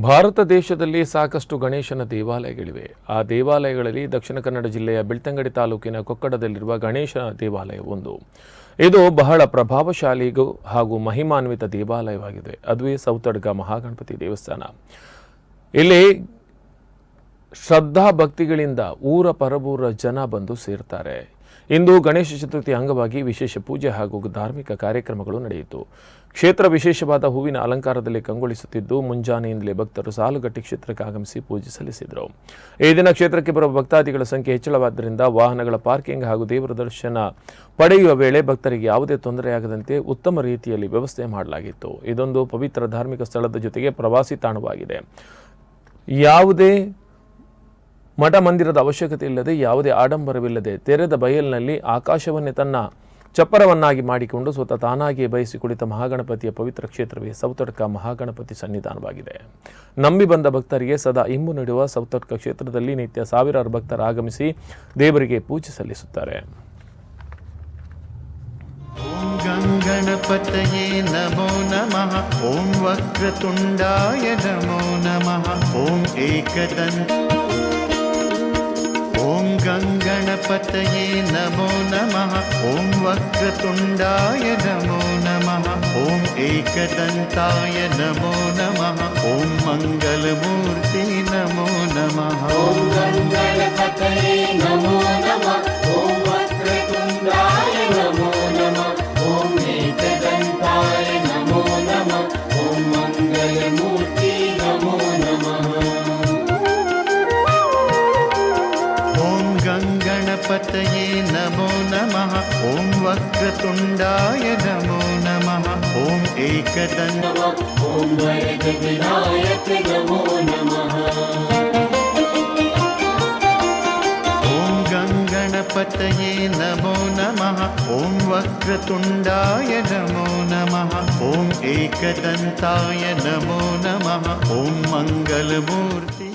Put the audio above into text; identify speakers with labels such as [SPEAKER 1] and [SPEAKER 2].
[SPEAKER 1] ಭಾರತ ದೇಶದಲ್ಲಿ ಸಾಕಷ್ಟು ಗಣೇಶನ ದೇವಾಲಯಗಳಿವೆ. ಆ ದೇವಾಲಯಗಳಲ್ಲಿ ದಕ್ಷಿಣ ಕನ್ನಡ ಜಿಲ್ಲೆಯ ಬೆಳ್ತಂಗಡಿ ತಾಲೂಕಿನ ಕೊಕ್ಕಡದಲ್ಲಿರುವ ಗಣೇಶ ದೇವಾಲಯ ಒಂದು ಇದು ಬಹಳ ಪ್ರಭಾವಶಾಲಿಗೂ ಹಾಗೂ ಮಹಿಮಾನ್ವಿತ ದೇವಾಲಯವಾಗಿದೆ. ಅದುವೇ ಸೌತಡ್ಗ ಮಹಾಗಣಪತಿ ದೇವಸ್ಥಾನ. ಇಲ್ಲಿ ಶ್ರದ್ಧಾ ಭಕ್ತಿಗಳಿಂದ ಊರ ಪರಬೂರ ಜನ ಬಂದು ಸೇರ್ತಾರೆ. ಇಂದು ಗಣೇಶ ಚತುರ್ಥಿ ಅಂಗವಾಗಿ ವಿಶೇಷ ಪೂಜೆ ಹಾಗೂ ಧಾರ್ಮಿಕ ಕಾರ್ಯಕ್ರಮಗಳು ನಡೆಯಿತು. ಕ್ಷೇತ್ರ ವಿಶೇಷವಾದ ಹೂವಿನ ಅಲಂಕಾರದಲ್ಲಿ ಕಂಗೊಳಿಸುತ್ತಿದ್ದು, ಮುಂಜಾನೆಯಿಂದಲೇ ಭಕ್ತರು ಸಾಲುಗಟ್ಟಿ ಕ್ಷೇತ್ರಕ್ಕೆ ಆಗಮಿಸಿ ಪೂಜೆ ಸಲ್ಲಿಸಿದರು. ಈ ದಿನ ಕ್ಷೇತ್ರಕ್ಕೆ ಬರುವ ಭಕ್ತಾದಿಗಳ ಸಂಖ್ಯೆ ಹೆಚ್ಚಳವಾದ್ದರಿಂದ ವಾಹನಗಳ ಪಾರ್ಕಿಂಗ್ ಹಾಗೂ ದೇವರ ದರ್ಶನ ಪಡೆಯುವ ವೇಳೆ ಭಕ್ತರಿಗೆ ಯಾವುದೇ ತೊಂದರೆಯಾಗದಂತೆ ಉತ್ತಮ ರೀತಿಯಲ್ಲಿ ವ್ಯವಸ್ಥೆ ಮಾಡಲಾಗಿತ್ತು. ಇದೊಂದು ಪವಿತ್ರ ಧಾರ್ಮಿಕ ಸ್ಥಳದ ಜೊತೆಗೆ ಪ್ರವಾಸಿ ತಾಣವಾಗಿದೆ. ಯಾವುದೇ ಮಠ ಮಂದಿರದ ಅವಶ್ಯಕತೆ ಇಲ್ಲದೆ ಯಾವುದೇ ಆಡಂಬರವಿಲ್ಲದೆ ತೆರೆದ ಬಯಲಿನಲ್ಲಿ ಆಕಾಶವನ್ನೇ ತನ್ನ ಚಪ್ಪರವನ್ನಾಗಿ ಮಾಡಿಕೊಂಡು ಸ್ವತಃ ತಾನಾಗಿಯೇ ಬಯಸಿ ಕುಳಿತ ಮಹಾಗಣಪತಿಯ ಪವಿತ್ರ ಕ್ಷೇತ್ರವೇ ಸೌತಡ್ಕ ಮಹಾಗಣಪತಿ ಸನ್ನಿಧಾನವಾಗಿದೆ. ನಂಬಿ ಬಂದ ಭಕ್ತರಿಗೆ ಸದಾ ಇಂಬು ನೀಡುವ ಸೌತಡ್ಕ ಕ್ಷೇತ್ರದಲ್ಲಿ ನಿತ್ಯ ಸಾವಿರಾರು ಭಕ್ತರು ಆಗಮಿಸಿ ದೇವರಿಗೆ ಪೂಜೆ ಸಲ್ಲಿಸುತ್ತಾರೆ.
[SPEAKER 2] ಗಣಪತಯೇ ನಮೋ ನಮಃ. ಓಂ ವಕ್ರತುಂಡಾಯ ನಮೋ ನಮಃ. ಓಂ ಏಕದಂತ गङ्गणपतये नमो नमः ॐ वक्रतुण्डाय नमो नमः ॐ एकदन्ताय नमो नमः ॐ मङ्गलमूर्ति नमो नमः गङ्गणपतये नमो नमः। ॐ वक्रतुण्डाय नमो नमः। ॐ एकदन्त
[SPEAKER 3] ॐ वरदविनायक नमो नमः।
[SPEAKER 2] ॐ गङ्गणपतये नमो नमः। ॐ वक्रतुण्डाय नमो नमः। ॐ एकदन्ताय नमो नमः। ॐ मङ्गलमूर्ति